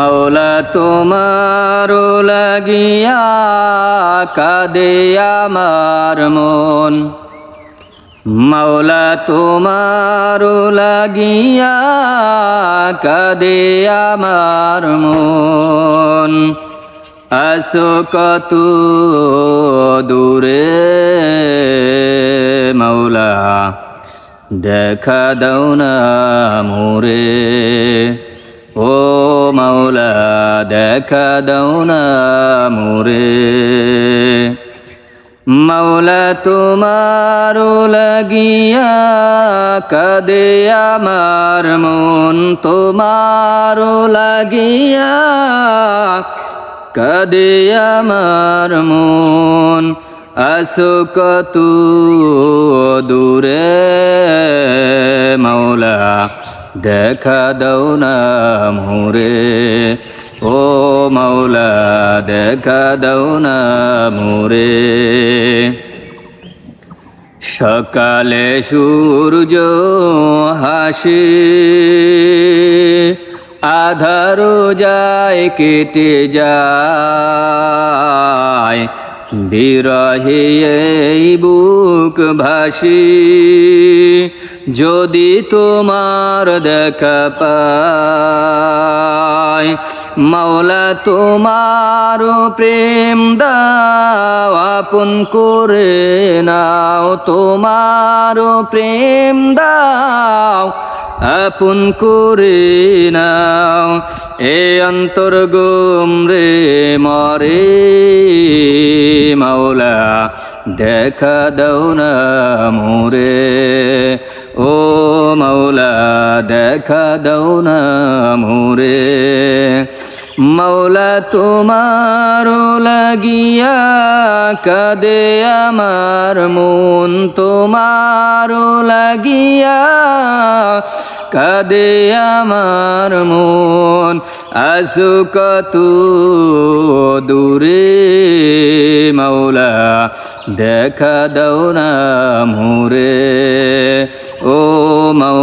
মাওলা তোমার লাগিয়া কাদে আমার মন। মাওলা তোমার লাগিয়া কাদে আমার মন। আসো কত দূরে মাওলা, দেখা দাও না মোরে। ও মাওলা দেখা দাও না মোরে। মাওলা তোমার লাগিয়া কাদে আমার মন। তোমার লাগিয়া কাদে আমার মন। আসো কত দূরে মাওলা। দেখা দাও না মোরে। ও মাওলা, দেখা দাও না মোরে। সকালে সূর্য হাসি আধারো যায় কেটে যায়। বিরহে এই বুক ভাসি, যদি তোমার দেখা পাই, মাওলা তোমার প্রেম দাও, আপন করে নাও, তোমার প্রেম দাও আপন করে নাও, এ অন্তর গুম রে মরে। মাওলা, দেখা দাও না মোরে। ও মাওলা, দেখা দাও না মোরে। মাওলা, তোমার লাগিয়া কাদে আমার মন। তোমার লাগিয়া কাদে আমার মন আসু কত দূরে মৌলা দেখা দাও না মোরে ও মাও